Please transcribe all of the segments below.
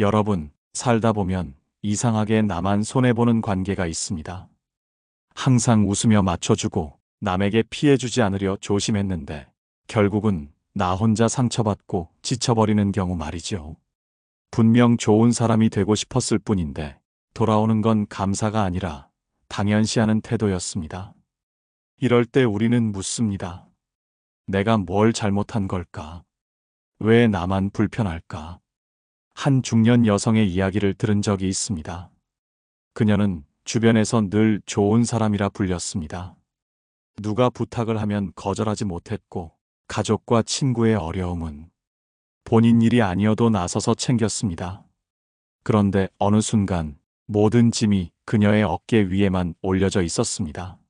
여러분, 살다 보면 이상하게 나만 손해보는 관계가 있습니다. 항상 웃으며 맞춰주고 남에게 피해주지 않으려 조심했는데 결국은 나 혼자 상처받고 지쳐버리는 경우 말이죠. 분명 좋은 사람이 되고 싶었을 뿐인데 돌아오는 건 감사가 아니라 당연시하는 태도였습니다. 이럴 때 우리는 묻습니다. 내가 뭘 잘못한 걸까? 왜 나만 불편할까? 한 중년 여성의 이야기를 들은 적이 있습니다. 그녀는 주변에서 늘 좋은 사람이라 불렸습니다. 누가 부탁을 하면 거절하지 못했고, 가족과 친구의 어려움은 본인 일이 아니어도 나서서 챙겼습니다. 그런데 어느 순간 모든 짐이 그녀의 어깨 위에만 올려져 있었습니다.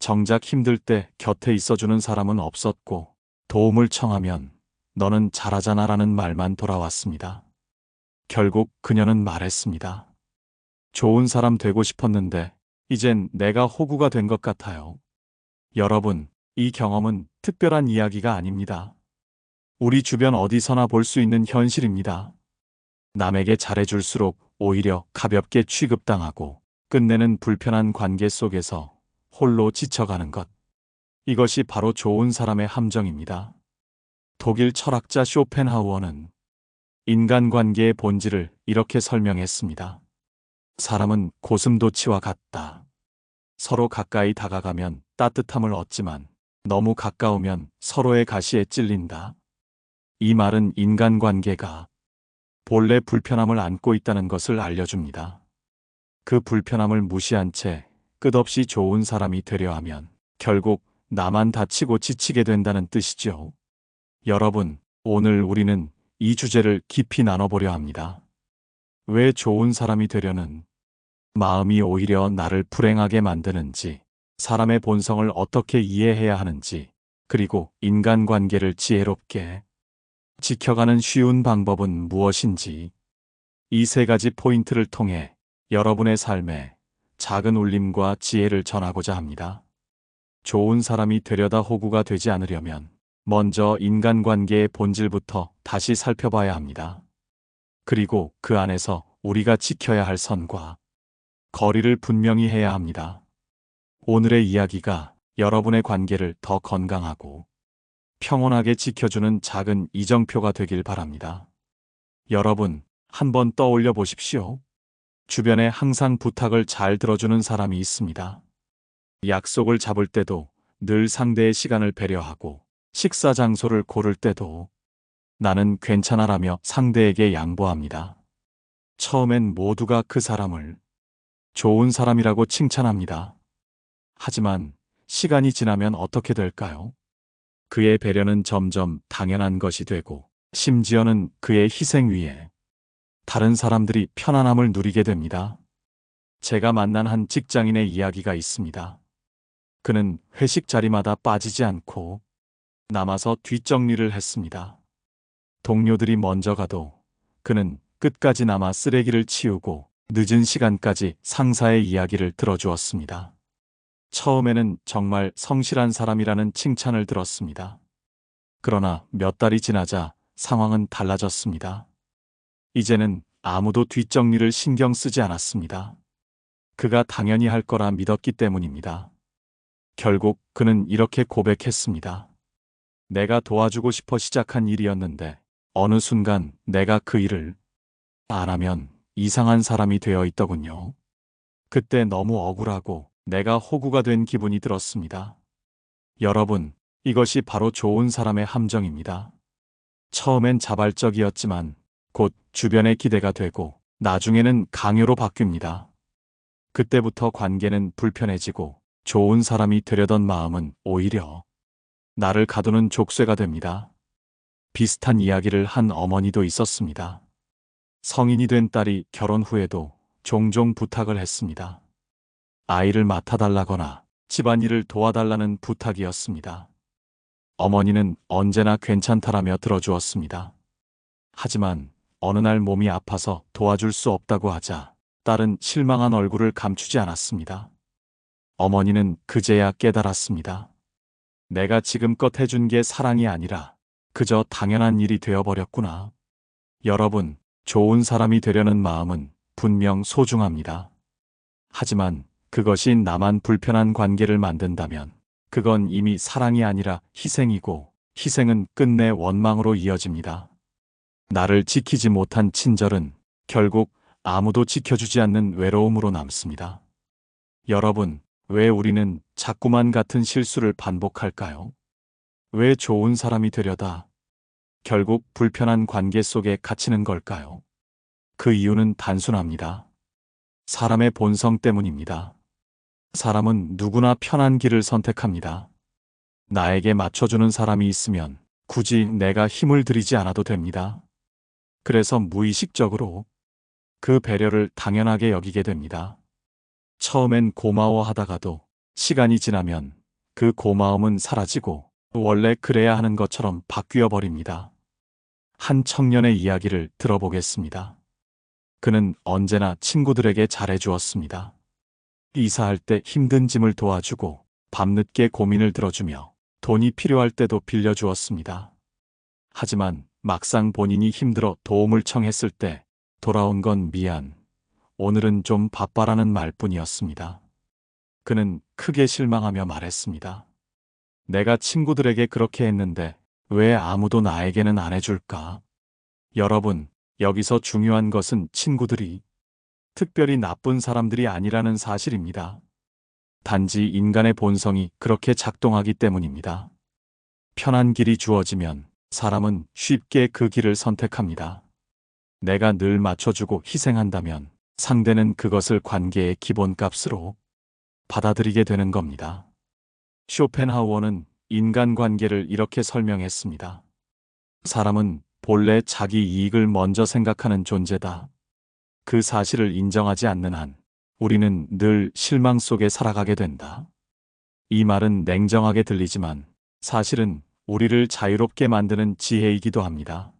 정작 힘들 때 곁에 있어주는 사람은 없었고, 도움을 청하면 너는 잘하잖아 라는 말만 돌아왔습니다. 결국 그녀는 말했습니다. 좋은 사람 되고 싶었는데, 이젠 내가 호구가 된 것 같아요. 여러분, 이 경험은 특별한 이야기가 아닙니다. 우리 주변 어디서나 볼 수 있는 현실입니다. 남에게 잘해줄수록 오히려 가볍게 취급당하고 끝내는 불편한 관계 속에서 홀로 지쳐가는 것. 이것이 바로 좋은 사람의 함정입니다. 독일 철학자 쇼펜하우어는 인간관계의 본질을 이렇게 설명했습니다. 사람은 고슴도치와 같다. 서로 가까이 다가가면 따뜻함을 얻지만 너무 가까우면 서로의 가시에 찔린다. 이 말은 인간관계가 본래 불편함을 안고 있다는 것을 알려줍니다. 그 불편함을 무시한 채 끝없이 좋은 사람이 되려 하면 결국 나만 다치고 지치게 된다는 뜻이죠. 여러분, 오늘 우리는 이 주제를 깊이 나눠보려 합니다. 왜 좋은 사람이 되려는 마음이 오히려 나를 불행하게 만드는지, 사람의 본성을 어떻게 이해해야 하는지, 그리고 인간관계를 지혜롭게 지켜가는 쉬운 방법은 무엇인지, 이 세 가지 포인트를 통해 여러분의 삶에 작은 울림과 지혜를 전하고자 합니다. 좋은 사람이 되려다 호구가 되지 않으려면 먼저 인간관계의 본질부터 다시 살펴봐야 합니다. 그리고 그 안에서 우리가 지켜야 할 선과 거리를 분명히 해야 합니다. 오늘의 이야기가 여러분의 관계를 더 건강하고 평온하게 지켜주는 작은 이정표가 되길 바랍니다. 여러분, 한번 떠올려 보십시오. 주변에 항상 부탁을 잘 들어주는 사람이 있습니다. 약속을 잡을 때도 늘 상대의 시간을 배려하고 식사 장소를 고를 때도 나는 괜찮아라며 상대에게 양보합니다. 처음엔 모두가 그 사람을 좋은 사람이라고 칭찬합니다. 하지만 시간이 지나면 어떻게 될까요? 그의 배려는 점점 당연한 것이 되고 심지어는 그의 희생 위에 다른 사람들이 편안함을 누리게 됩니다. 제가 만난 한 직장인의 이야기가 있습니다. 그는 회식 자리마다 빠지지 않고 남아서 뒷정리를 했습니다. 동료들이 먼저 가도 그는 끝까지 남아 쓰레기를 치우고 늦은 시간까지 상사의 이야기를 들어주었습니다. 처음에는 정말 성실한 사람이라는 칭찬을 들었습니다. 그러나 몇 달이 지나자 상황은 달라졌습니다. 이제는 아무도 뒷정리를 신경 쓰지 않았습니다. 그가 당연히 할 거라 믿었기 때문입니다. 결국 그는 이렇게 고백했습니다. 내가 도와주고 싶어 시작한 일이었는데 어느 순간 내가 그 일을 안 하면 이상한 사람이 되어 있더군요. 그때 너무 억울하고 내가 호구가 된 기분이 들었습니다. 여러분, 이것이 바로 좋은 사람의 함정입니다. 처음엔 자발적이었지만 곧 주변의 기대가 되고 나중에는 강요로 바뀝니다. 그때부터 관계는 불편해지고 좋은 사람이 되려던 마음은 오히려 나를 가두는 족쇄가 됩니다. 비슷한 이야기를 한 어머니도 있었습니다. 성인이 된 딸이 결혼 후에도 종종 부탁을 했습니다. 아이를 맡아달라거나 집안일을 도와달라는 부탁이었습니다. 어머니는 언제나 괜찮다라며 들어주었습니다. 하지만 어느 날 몸이 아파서 도와줄 수 없다고 하자 딸은 실망한 얼굴을 감추지 않았습니다. 어머니는 그제야 깨달았습니다. 내가 지금껏 해준 게 사랑이 아니라 그저 당연한 일이 되어버렸구나. 여러분, 좋은 사람이 되려는 마음은 분명 소중합니다. 하지만 그것이 나만 불편한 관계를 만든다면 그건 이미 사랑이 아니라 희생이고 희생은 끝내 원망으로 이어집니다. 나를 지키지 못한 친절은 결국 아무도 지켜주지 않는 외로움으로 남습니다. 여러분, 왜 우리는 자꾸만 같은 실수를 반복할까요? 왜 좋은 사람이 되려다 결국 불편한 관계 속에 갇히는 걸까요? 그 이유는 단순합니다. 사람의 본성 때문입니다. 사람은 누구나 편한 길을 선택합니다. 나에게 맞춰주는 사람이 있으면 굳이 내가 힘을 들이지 않아도 됩니다. 그래서 무의식적으로 그 배려를 당연하게 여기게 됩니다. 처음엔 고마워하다가도 시간이 지나면 그 고마움은 사라지고 원래 그래야 하는 것처럼 바뀌어 버립니다. 한 청년의 이야기를 들어보겠습니다. 그는 언제나 친구들에게 잘해주었습니다. 이사할 때 힘든 짐을 도와주고 밤늦게 고민을 들어주며 돈이 필요할 때도 빌려주었습니다. 하지만 막상 본인이 힘들어 도움을 청했을 때 돌아온 건 미안. 오늘은 좀 바빠라는 말뿐이었습니다. 그는 크게 실망하며 말했습니다. 내가 친구들에게 그렇게 했는데 왜 아무도 나에게는 안 해줄까? 여러분, 여기서 중요한 것은 친구들이 특별히 나쁜 사람들이 아니라는 사실입니다. 단지 인간의 본성이 그렇게 작동하기 때문입니다. 편한 길이 주어지면 사람은 쉽게 그 길을 선택합니다. 내가 늘 맞춰주고 희생한다면 상대는 그것을 관계의 기본값으로 받아들이게 되는 겁니다. 쇼펜하우어는 인간관계를 이렇게 설명했습니다. 사람은 본래 자기 이익을 먼저 생각하는 존재다. 그 사실을 인정하지 않는 한 우리는 늘 실망 속에 살아가게 된다. 이 말은 냉정하게 들리지만 사실은 우리를 자유롭게 만드는 지혜이기도 합니다.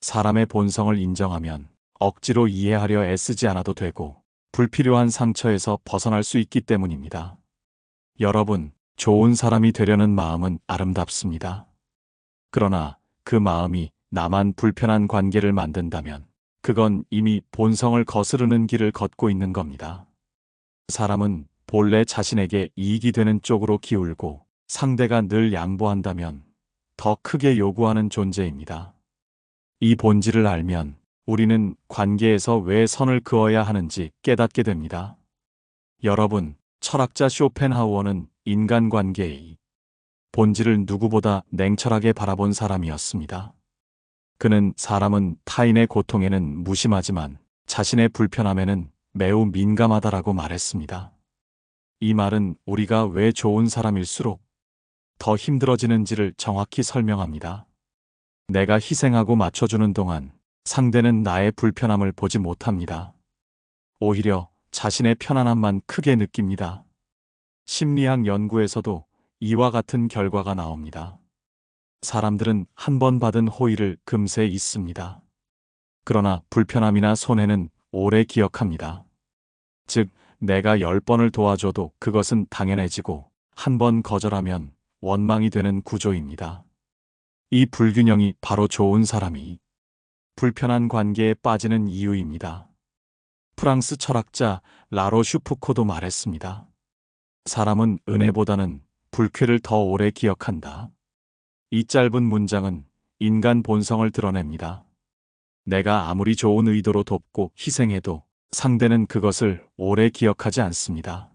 사람의 본성을 인정하면 억지로 이해하려 애쓰지 않아도 되고 불필요한 상처에서 벗어날 수 있기 때문입니다. 여러분, 좋은 사람이 되려는 마음은 아름답습니다. 그러나 그 마음이 나만 불편한 관계를 만든다면 그건 이미 본성을 거스르는 길을 걷고 있는 겁니다. 사람은 본래 자신에게 이익이 되는 쪽으로 기울고 상대가 늘 양보한다면 더 크게 요구하는 존재입니다. 이 본질을 알면 우리는 관계에서 왜 선을 그어야 하는지 깨닫게 됩니다. 여러분, 철학자 쇼펜하우어는 인간관계의 본질을 누구보다 냉철하게 바라본 사람이었습니다. 그는 사람은 타인의 고통에는 무심하지만 자신의 불편함에는 매우 민감하다라고 말했습니다. 이 말은 우리가 왜 좋은 사람일수록 더 힘들어지는지를 정확히 설명합니다. 내가 희생하고 맞춰주는 동안 상대는 나의 불편함을 보지 못합니다. 오히려 자신의 편안함만 크게 느낍니다. 심리학 연구에서도 이와 같은 결과가 나옵니다. 사람들은 한 번 받은 호의를 금세 잊습니다. 그러나 불편함이나 손해는 오래 기억합니다. 즉, 내가 열 번을 도와줘도 그것은 당연해지고 한 번 거절하면 원망이 되는 구조입니다. 이 불균형이 바로 좋은 사람이 불편한 관계에 빠지는 이유입니다. 프랑스 철학자 라로 슈프코도 말했습니다. 사람은 은혜보다는 불쾌를 더 오래 기억한다. 이 짧은 문장은 인간 본성을 드러냅니다. 내가 아무리 좋은 의도로 돕고 희생해도 상대는 그것을 오래 기억하지 않습니다.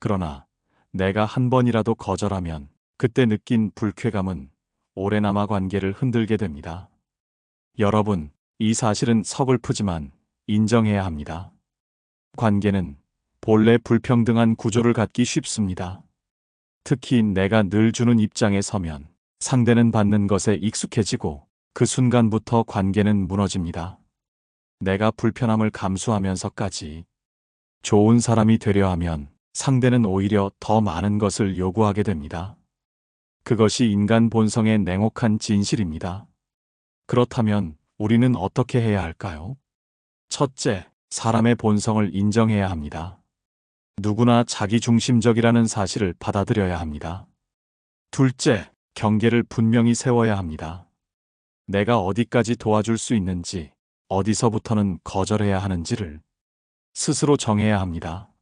그러나 내가 한 번이라도 거절하면 그때 느낀 불쾌감은 오래남아 관계를 흔들게 됩니다. 여러분, 이 사실은 서글프지만 인정해야 합니다. 관계는 본래 불평등한 구조를 갖기 쉽습니다. 특히 내가 늘 주는 입장에 서면 상대는 받는 것에 익숙해지고 그 순간부터 관계는 무너집니다. 내가 불편함을 감수하면서까지 좋은 사람이 되려 하면 상대는 오히려 더 많은 것을 요구하게 됩니다. 그것이 인간 본성의 냉혹한 진실입니다. 그렇다면 우리는 어떻게 해야 할까요? 첫째, 사람의 본성을 인정해야 합니다. 누구나 자기 중심적이라는 사실을 받아들여야 합니다. 둘째, 경계를 분명히 세워야 합니다. 내가 어디까지 도와줄 수 있는지, 어디서부터는 거절해야 하는지를 스스로 정해야 합니다.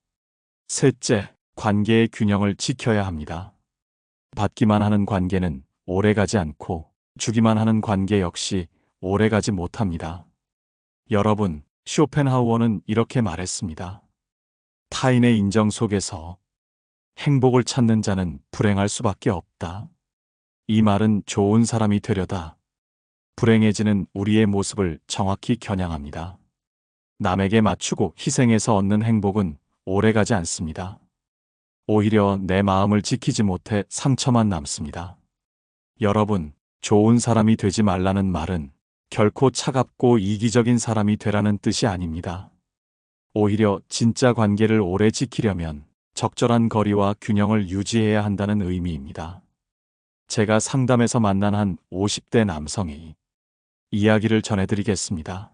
셋째, 관계의 균형을 지켜야 합니다. 받기만 하는 관계는 오래가지 않고 주기만 하는 관계 역시 오래가지 못합니다. 여러분, 쇼펜하우어는 이렇게 말했습니다. 타인의 인정 속에서 행복을 찾는 자는 불행할 수밖에 없다. 이 말은 좋은 사람이 되려다 불행해지는 우리의 모습을 정확히 겨냥합니다. 남에게 맞추고 희생해서 얻는 행복은 오래가지 않습니다. 오히려 내 마음을 지키지 못해 상처만 남습니다. 여러분, 좋은 사람이 되지 말라는 말은 결코 차갑고 이기적인 사람이 되라는 뜻이 아닙니다. 오히려 진짜 관계를 오래 지키려면 적절한 거리와 균형을 유지해야 한다는 의미입니다. 제가 상담에서 만난 한 50대 남성이 이야기를 전해드리겠습니다.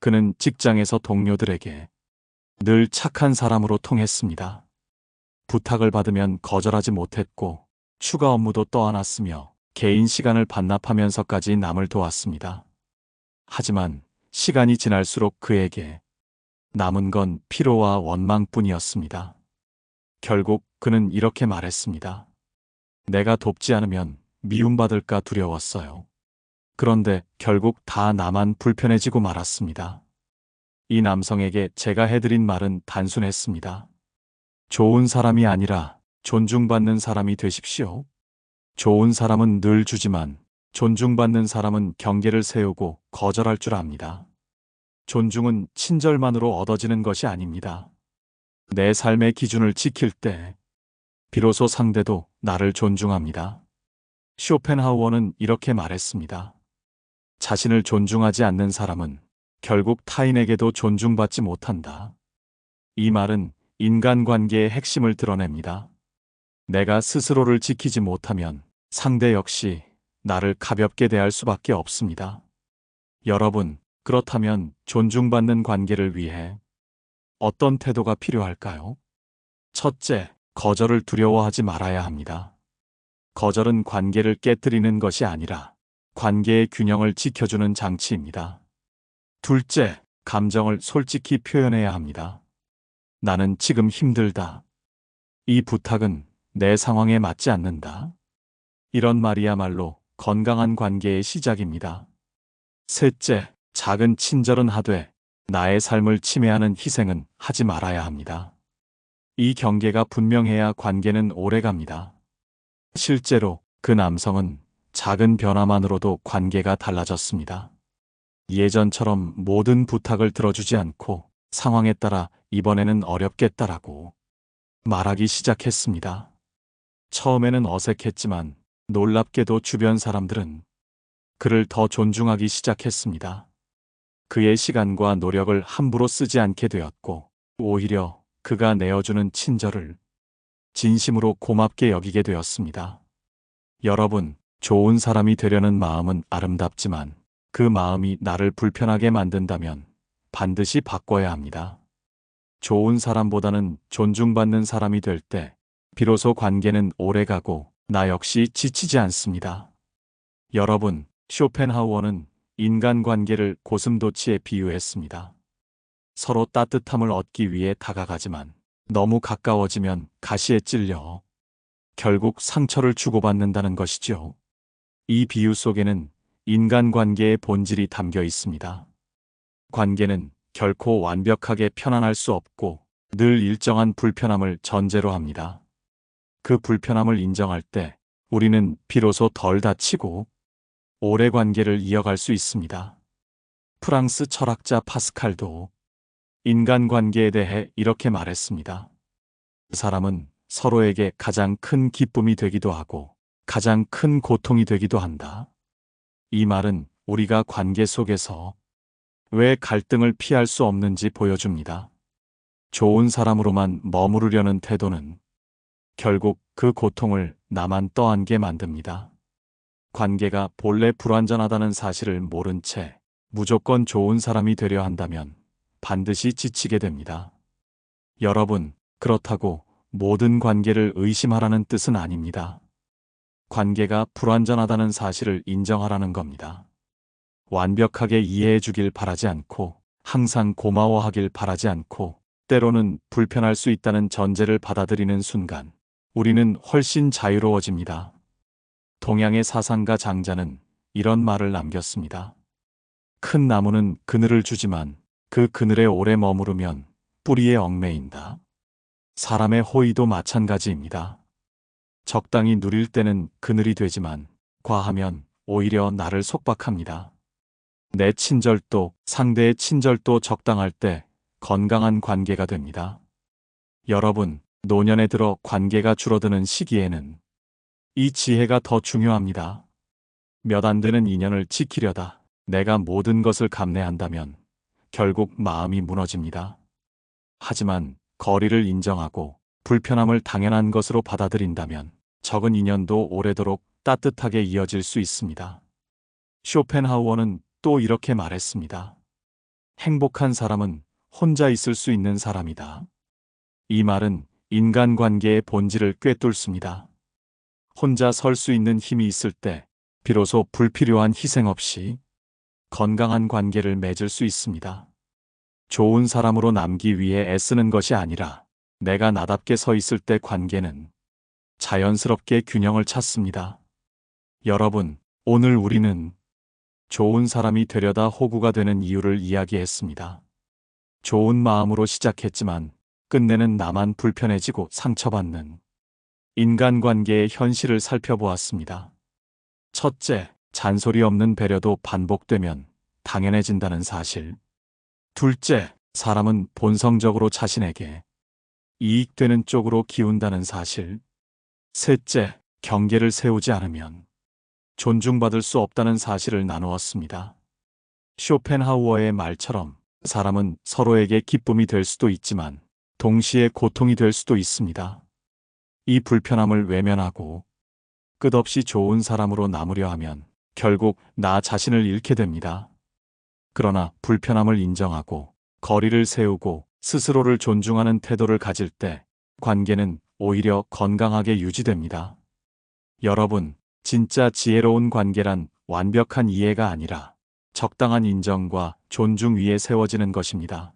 그는 직장에서 동료들에게 늘 착한 사람으로 통했습니다. 부탁을 받으면 거절하지 못했고 추가 업무도 떠안았으며 개인 시간을 반납하면서까지 남을 도왔습니다. 하지만 시간이 지날수록 그에게 남은 건 피로와 원망뿐이었습니다. 결국 그는 이렇게 말했습니다. 내가 돕지 않으면 미움받을까 두려웠어요. 그런데 결국 다 나만 불편해지고 말았습니다. 이 남성에게 제가 해드린 말은 단순했습니다. 좋은 사람이 아니라 존중받는 사람이 되십시오. 좋은 사람은 늘 주지만 존중받는 사람은 경계를 세우고 거절할 줄 압니다. 존중은 친절만으로 얻어지는 것이 아닙니다. 내 삶의 기준을 지킬 때 비로소 상대도 나를 존중합니다. 쇼펜하우어는 이렇게 말했습니다. 자신을 존중하지 않는 사람은 결국 타인에게도 존중받지 못한다. 이 말은 인간관계의 핵심을 드러냅니다. 내가 스스로를 지키지 못하면 상대 역시 나를 가볍게 대할 수밖에 없습니다. 여러분, 그렇다면 존중받는 관계를 위해 어떤 태도가 필요할까요? 첫째, 거절을 두려워하지 말아야 합니다. 거절은 관계를 깨뜨리는 것이 아니라 관계의 균형을 지켜주는 장치입니다. 둘째, 감정을 솔직히 표현해야 합니다. 나는 지금 힘들다. 이 부탁은 내 상황에 맞지 않는다. 이런 말이야말로 건강한 관계의 시작입니다. 셋째, 작은 친절은 하되 나의 삶을 침해하는 희생은 하지 말아야 합니다. 이 경계가 분명해야 관계는 오래 갑니다. 실제로 그 남성은 작은 변화만으로도 관계가 달라졌습니다. 예전처럼 모든 부탁을 들어주지 않고 상황에 따라 이번에는 어렵겠다라고 말하기 시작했습니다. 처음에는 어색했지만 놀랍게도 주변 사람들은 그를 더 존중하기 시작했습니다. 그의 시간과 노력을 함부로 쓰지 않게 되었고, 오히려 그가 내어주는 친절을 진심으로 고맙게 여기게 되었습니다. 여러분, 좋은 사람이 되려는 마음은 아름답지만 그 마음이 나를 불편하게 만든다면 반드시 바꿔야 합니다. 좋은 사람보다는 존중받는 사람이 될 때 비로소 관계는 오래가고 나 역시 지치지 않습니다. 여러분, 쇼펜하우어는 인간관계를 고슴도치에 비유했습니다. 서로 따뜻함을 얻기 위해 다가가지만 너무 가까워지면 가시에 찔려 결국 상처를 주고받는다는 것이죠. 이 비유 속에는 인간관계의 본질이 담겨 있습니다. 관계는 결코 완벽하게 편안할 수 없고 늘 일정한 불편함을 전제로 합니다. 그 불편함을 인정할 때 우리는 비로소 덜 다치고 오래 관계를 이어갈 수 있습니다. 프랑스 철학자 파스칼도 인간 관계에 대해 이렇게 말했습니다. 사람은 서로에게 가장 큰 기쁨이 되기도 하고 가장 큰 고통이 되기도 한다. 이 말은 우리가 관계 속에서 왜 갈등을 피할 수 없는지 보여줍니다. 좋은 사람으로만 머무르려는 태도는 결국 그 고통을 나만 떠안게 만듭니다. 관계가 본래 불완전하다는 사실을 모른 채 무조건 좋은 사람이 되려 한다면 반드시 지치게 됩니다. 여러분, 그렇다고 모든 관계를 의심하라는 뜻은 아닙니다. 관계가 불완전하다는 사실을 인정하라는 겁니다. 완벽하게 이해해 주길 바라지 않고 항상 고마워하길 바라지 않고 때로는 불편할 수 있다는 전제를 받아들이는 순간 우리는 훨씬 자유로워집니다. 동양의 사상가 장자는 이런 말을 남겼습니다. 큰 나무는 그늘을 주지만 그 그늘에 오래 머무르면 뿌리에 얽매인다. 사람의 호의도 마찬가지입니다. 적당히 누릴 때는 그늘이 되지만 과하면 오히려 나를 속박합니다. 내 친절도 상대의 친절도 적당할 때 건강한 관계가 됩니다. 여러분, 노년에 들어 관계가 줄어드는 시기에는 이 지혜가 더 중요합니다. 몇 안 되는 인연을 지키려다 내가 모든 것을 감내한다면 결국 마음이 무너집니다. 하지만 거리를 인정하고 불편함을 당연한 것으로 받아들인다면 적은 인연도 오래도록 따뜻하게 이어질 수 있습니다. 쇼펜하우어는 또 이렇게 말했습니다. 행복한 사람은 혼자 있을 수 있는 사람이다. 이 말은 인간관계의 본질을 꿰뚫습니다. 혼자 설 수 있는 힘이 있을 때 비로소 불필요한 희생 없이 건강한 관계를 맺을 수 있습니다. 좋은 사람으로 남기 위해 애쓰는 것이 아니라 내가 나답게 서 있을 때 관계는 자연스럽게 균형을 찾습니다. 여러분, 오늘 우리는 좋은 사람이 되려다 호구가 되는 이유를 이야기했습니다. 좋은 마음으로 시작했지만 끝내는 나만 불편해지고 상처받는 인간관계의 현실을 살펴보았습니다. 첫째, 잔소리 없는 배려도 반복되면 당연해진다는 사실. 둘째, 사람은 본성적으로 자신에게 이익되는 쪽으로 기운다는 사실. 셋째, 경계를 세우지 않으면 존중받을 수 없다는 사실을 나누었습니다. 쇼펜하우어의 말처럼 사람은 서로에게 기쁨이 될 수도 있지만 동시에 고통이 될 수도 있습니다. 이 불편함을 외면하고 끝없이 좋은 사람으로 남으려 하면 결국 나 자신을 잃게 됩니다. 그러나 불편함을 인정하고 거리를 세우고 스스로를 존중하는 태도를 가질 때 관계는 오히려 건강하게 유지됩니다. 여러분, 진짜 지혜로운 관계란 완벽한 이해가 아니라 적당한 인정과 존중 위에 세워지는 것입니다.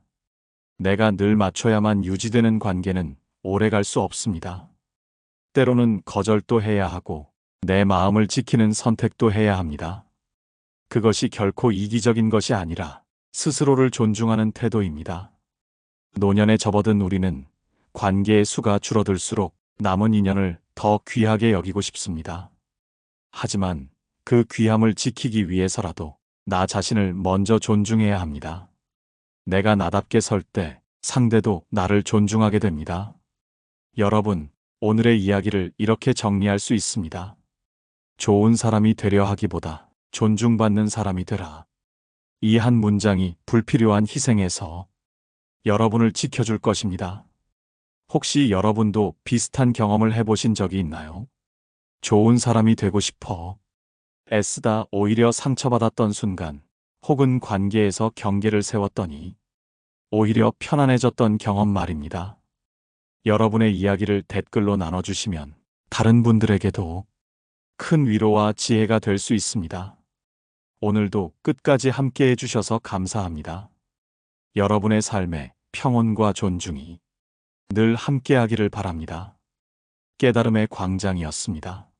내가 늘 맞춰야만 유지되는 관계는 오래 갈 수 없습니다. 때로는 거절도 해야 하고 내 마음을 지키는 선택도 해야 합니다. 그것이 결코 이기적인 것이 아니라 스스로를 존중하는 태도입니다. 노년에 접어든 우리는 관계의 수가 줄어들수록 남은 인연을 더 귀하게 여기고 싶습니다. 하지만 그 귀함을 지키기 위해서라도 나 자신을 먼저 존중해야 합니다. 내가 나답게 설 때 상대도 나를 존중하게 됩니다. 여러분, 오늘의 이야기를 이렇게 정리할 수 있습니다. 좋은 사람이 되려 하기보다 존중받는 사람이 되라. 이 한 문장이 불필요한 희생에서 여러분을 지켜줄 것입니다. 혹시 여러분도 비슷한 경험을 해보신 적이 있나요? 좋은 사람이 되고 싶어. 애쓰다 오히려 상처받았던 순간, 혹은 관계에서 경계를 세웠더니, 오히려 편안해졌던 경험 말입니다. 여러분의 이야기를 댓글로 나눠주시면 다른 분들에게도 큰 위로와 지혜가 될 수 있습니다. 오늘도 끝까지 함께 해주셔서 감사합니다. 여러분의 삶에 평온과 존중이 늘 함께하기를 바랍니다. 깨달음의 광장이었습니다.